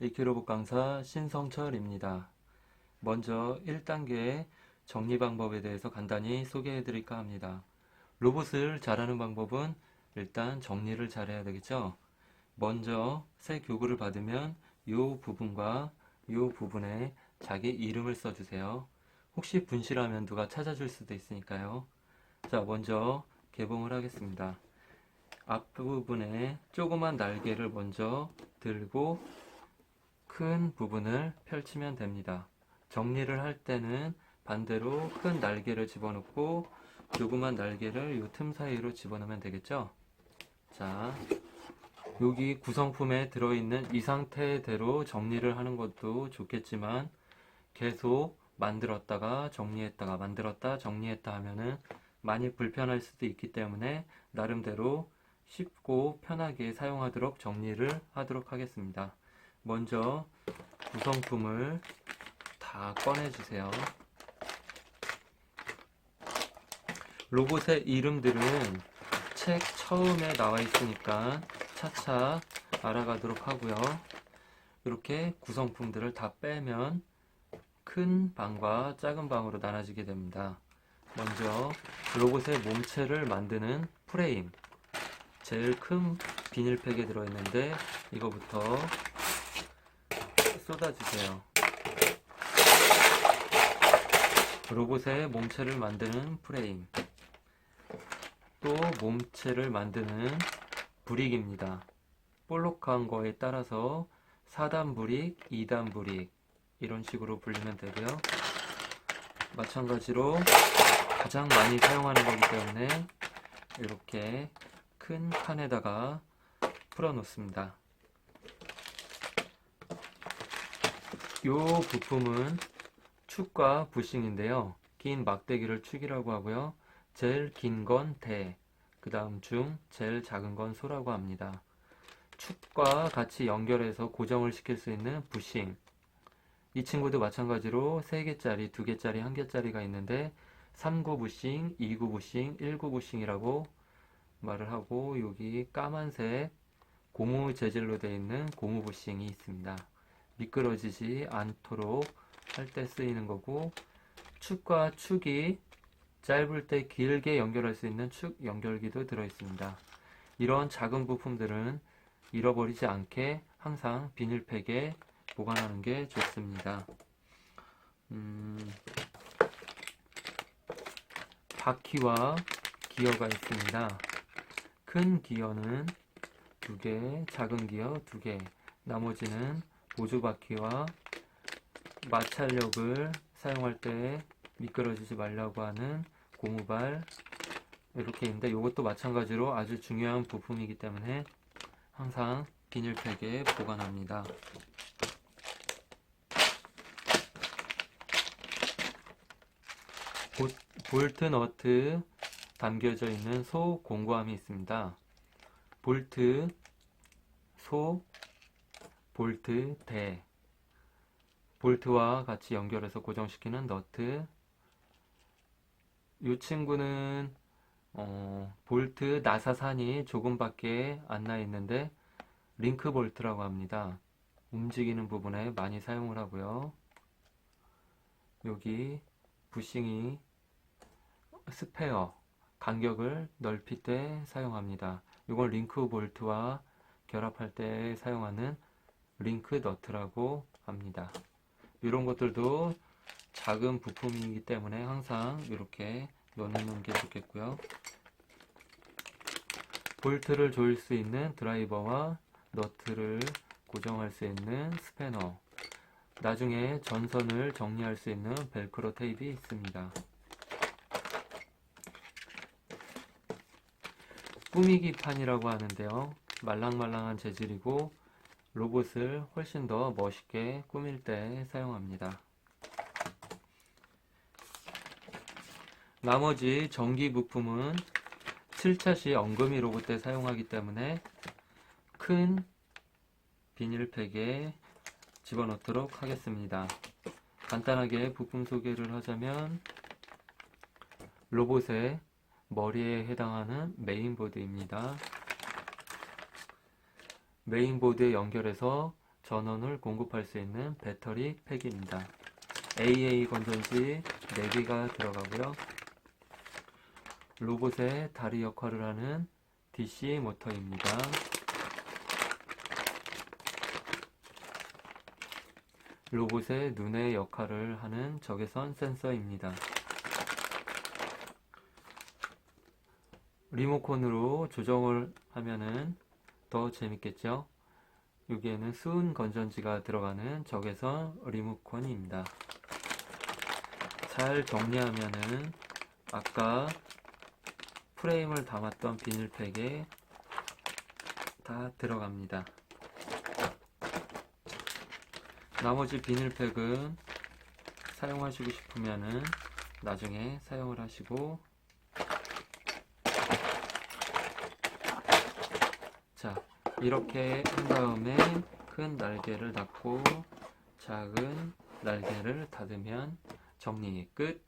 이키로봇 강사 신성철입니다. 먼저 1단계 정리 방법에 대해서 간단히 소개해 드릴까 합니다. 로봇을 잘하는 방법은 일단 정리를 잘해야 되겠죠? 먼저 새 교구를 받으면 이 부분과 이 부분에 자기 이름을 써주세요. 혹시 분실하면 누가 찾아줄 수도 있으니까요. 자, 먼저 개봉을 하겠습니다. 앞부분에 조그만 날개를 먼저 들고 큰 부분을 펼치면 됩니다. 정리를 할 때는 반대로 큰 날개를 집어넣고 조그만 날개를 이 틈 사이로 집어넣으면 되겠죠? 자, 여기 구성품에 들어있는 이 상태대로 정리를 하는 것도 좋겠지만 계속 만들었다가 정리했다가 만들었다 정리했다 하면은 많이 불편할 수도 있기 때문에 나름대로 쉽고 편하게 사용하도록 정리를 하도록 하겠습니다. 먼저 구성품을 다 꺼내주세요. 로봇의 이름들은 책 처음에 나와 있으니까 차차 알아가도록 하고요. 이렇게 구성품들을 다 빼면 큰 방과 작은 방으로 나눠지게 됩니다. 먼저 로봇의 몸체를 만드는 프레임 제일 큰 비닐팩에 들어있는데 이거부터 쏟아주세요. 로봇의 몸체를 만드는 프레임 또 몸체를 만드는 브릭입니다. 볼록한 거에 따라서 4단 브릭, 2단 브릭 이런 식으로 불리면 되고요. 마찬가지로 가장 많이 사용하는 거기 때문에 이렇게 큰 칸에다가 풀어 놓습니다. 이 부품은 축과 부싱인데요. 긴 막대기를 축이라고 하고요. 제일 긴 건 대, 그 다음 중, 제일 작은 건 소라고 합니다. 축과 같이 연결해서 고정을 시킬 수 있는 부싱. 이 친구도 마찬가지로 3개짜리, 2개짜리, 1개짜리가 있는데 3구 부싱, 2구 부싱, 1구 부싱이라고 말을 하고 여기 까만색 고무 재질로 되어 있는 고무 부싱이 있습니다. 미끄러지지 않도록 할 때 쓰이는 거고 축과 축이 짧을 때 길게 연결할 수 있는 축 연결기도 들어 있습니다. 이런 작은 부품들은 잃어버리지 않게 항상 비닐팩에 보관하는 게 좋습니다. 음, 바퀴와 기어가 있습니다. 큰 기어는 두 개, 작은 기어 두 개, 나머지는 보조 바퀴와 마찰력을 사용할 때 미끄러지지 말라고 하는 고무발 이렇게 있는데 이것도 마찬가지로 아주 중요한 부품이기 때문에 항상 비닐팩에 보관합니다. 보- 볼트 너트 담겨져 있는 소 공구함이 있습니다. 볼트, 소, 볼트, 대. 볼트와 같이 연결해서 고정시키는 너트. 이 친구는 어, 볼트 나사산이 조금밖에 안 나 있는데 링크 볼트라고 합니다. 움직이는 부분에 많이 사용을 하고요. 여기 부싱이 스페어 간격을 넓힐 때 사용합니다. 이건 링크 볼트와 결합할 때 사용하는 링크 너트라고 합니다. 이런 것들도 작은 부품이기 때문에 항상 이렇게 넣어놓는 게 좋겠고요. 볼트를 조일 수 있는 드라이버와 너트를 고정할 수 있는 스패너 나중에 전선을 정리할 수 있는 벨크로 테이프가 있습니다. 꾸미기 판이라고 하는데요. 말랑말랑한 재질이고 로봇을 훨씬 더 멋있게 꾸밀 때 사용합니다. 나머지 전기 부품은 7차시 엉금이 로봇 때 사용하기 때문에 큰 비닐팩에 집어넣도록 하겠습니다. 간단하게 부품 소개를 하자면 로봇의 머리에 해당하는 메인보드입니다. 메인보드에 연결해서 전원을 공급할 수 있는 배터리 팩입니다. AA 건전지 4개가 들어가고요. 로봇의 다리 역할을 하는 DC 모터입니다. 로봇의 눈의 역할을 하는 적외선 센서입니다. 리모컨으로 조정을 하면은 더 재밌겠죠? 여기에는 수은 건전지가 들어가는 적외선 리모컨입니다. 잘 정리하면은 아까 프레임을 담았던 비닐팩에 다 들어갑니다. 나머지 비닐팩은 사용하시고 싶으면은 나중에 사용을 하시고 자 이렇게 한 다음에 큰 날개를 닫고 작은 날개를 닫으면 정리 끝